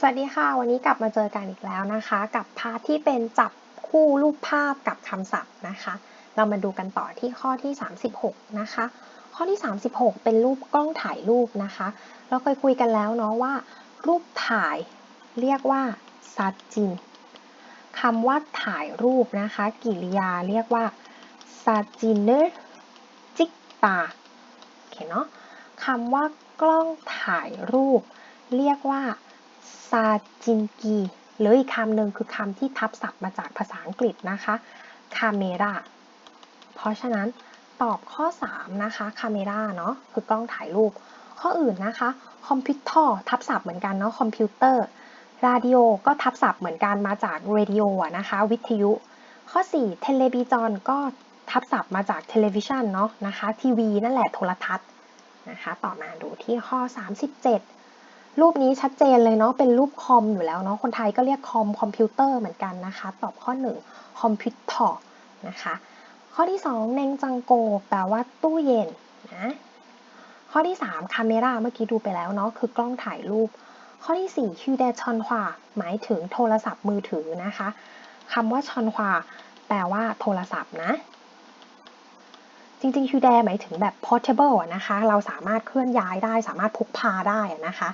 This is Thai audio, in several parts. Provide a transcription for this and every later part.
สวัสดีค่ะ วันนี้กลับมาเจอกันอีกแล้วนะคะ กับพาร์ทที่เป็นจับคู่รูปภาพกับคำศัพท์นะคะ เรามาดูกันต่อที่ข้อที่ 36 นะคะ ข้อที่ 36 เป็นรูปกล้องถ่ายรูปนะคะ เราเคยคุยกันแล้วเนาะว่า รูปถ่ายเรียกว่าซัจินคำว่าถ่ายรูปนะคะ กิริยาเรียกว่าซาจินเนอร์จิกตาโอเคเนาะคำว่ากล้องถ่ายรูป เรียกว่า ซาจินกีหรืออีกคำหนึ่งคือคำที่ทับศัพท์มาจากภาษาอังกฤษนะคะคาเมราเพราะฉะนั้นตอบข้อ 3 นะคะคาเมราเนาะคือกล้องถ่ายรูป ข้ออื่นนะคะคอมพิวเตอร์ทับศัพท์เหมือนกันเนาะคอมพิวเตอร์ราดิโอก็ทับศัพท์เหมือนกันมาจากเรดิโอนะคะ วิทยุ ข้อ 4 เทเลวิจอนก็ทับศัพท์มาจากเทเลวิชันเนาะนะคะทีวีนั่นแหละโทรทัศน์นะคะ ต่อมาดูที่ข้อ 37 รูปนี้ชัดเจนเลยเนาะเป็นรูปคอมอยู่แล้วเนาะคนไทยก็เรียกคอมคอมพิวเตอร์เหมือนกันนะคะ ตอบข้อ1คอมพิวเตอร์นะคะ ข้อที่2เนงจังโกแปลว่าตู้เย็นนะข้อที่3คาเมราเมื่อกี้ดูไปแล้วเนาะคือกล้องถ่ายรูป ข้อที่4คิวเดชอนฮวาหมายถึงโทรศัพท์มือถือนะคะคำว่าชอนฮวาแปลว่าโทรศัพท์นะ จริงๆคิวแดหมายถึงแบบ portable นะคะ เราสามารถเคลื่อนย้ายได้ สามารถพกพาได้นะคะ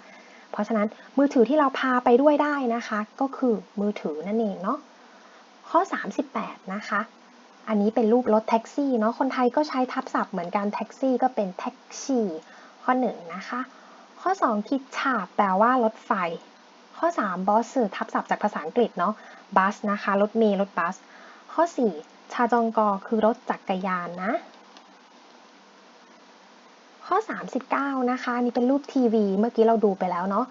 เพราะฉะนั้นมือถือที่เราพาไปด้วยได้นะคะ ก็คือมือถือนั่นเองเนาะข้อ 38 นะคะ อันนี้เป็นรูปรถแท็กซี่เนาะคนไทยก็ใช้ทับศัพท์เหมือนกันแท็กซี่ก็เป็นแท็กซี่ข้อ 1 นะคะ ข้อ 2 คิดฉาบแปลว่ารถไฟ ข้อ 3 บอสทับศัพท์จากภาษาอังกฤษเนาะบัสนะคะรถเมล์รถบัส ข้อ 4 ชาจองกอคือรถจักรยานนะ ข้อ 39 นะคะนี่เป็นรูปทีวี เมื่อกี้เราดูไปแล้วเนาะ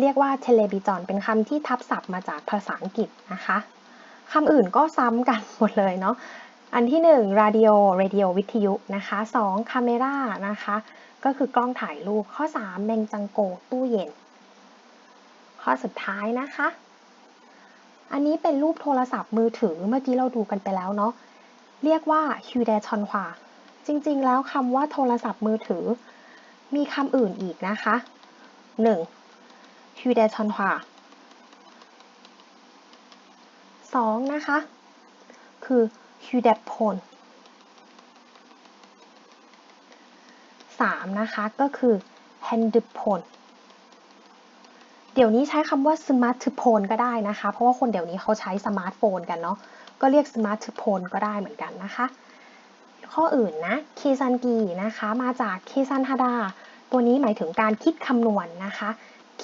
เรียกว่าเทเลบิจอนเป็นคำที่ทับศัพท์มาจากภาษาอังกฤษนะคะคำอื่นก็ซ้ำกันหมดเลยเนาะอันที่1 radio radio วิทยุนะคะ2 camera นะคะ ก็คือกล้องถ่ายรูป ข้อ 3 เมงจังโก ตู้เย็น ข้อสุดท้ายนะคะ อันนี้เป็นรูปโทรศัพท์มือถือ เมื่อกี้เราดูกันไปแล้วเนาะ เรียกว่าฮิวเดชอนฮวา จริงๆ แล้วคำว่าโทรศัพท์มือถือ มีคำอื่นอีกนะคะ 1. ฮิวเดชอนฮวา 2. นะคะ คือฮิวเดพน 3. นะคะก็คือแฮนด์พนเดี๋ยวนี้ใช้คำว่าสมาร์ทโฟนก็ได้นะคะ เพราะว่าคนเดี๋ยวนี้เขาใช้สมาร์ทโฟนกันเนาะ ก็เรียกสมาร์ทโฟนก็ได้เหมือนกันนะคะ ข้ออื่นนะเคซันกีนะคะมาจากเคซันฮาดา ตัวนี้หมายถึงการคิดคำนวณนนะคะ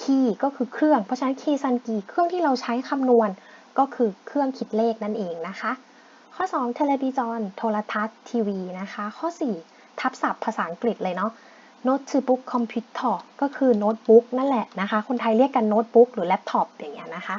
คีก็คือเครื่อง เพราะฉะนั้นเคซันกีเครื่องที่เราใช้คำนวณก็คือเครื่องคิดเลขนั่นเองนะคะ ข้อ2เทเลวิจอนโทรทัศน์ทีวีนะคะ ข้อ 4 ทับศัพท์ภาษาอังกฤษเลยเนาะโน้ตบุ๊กคอมพิวเตอร์ก็คือโน้ตบุ๊กนั่นแหละนะคะ คนไทยเรียกกันโน้ตบุ๊กหรือแล็ปท็อปอย่างเงี้ยนะคะ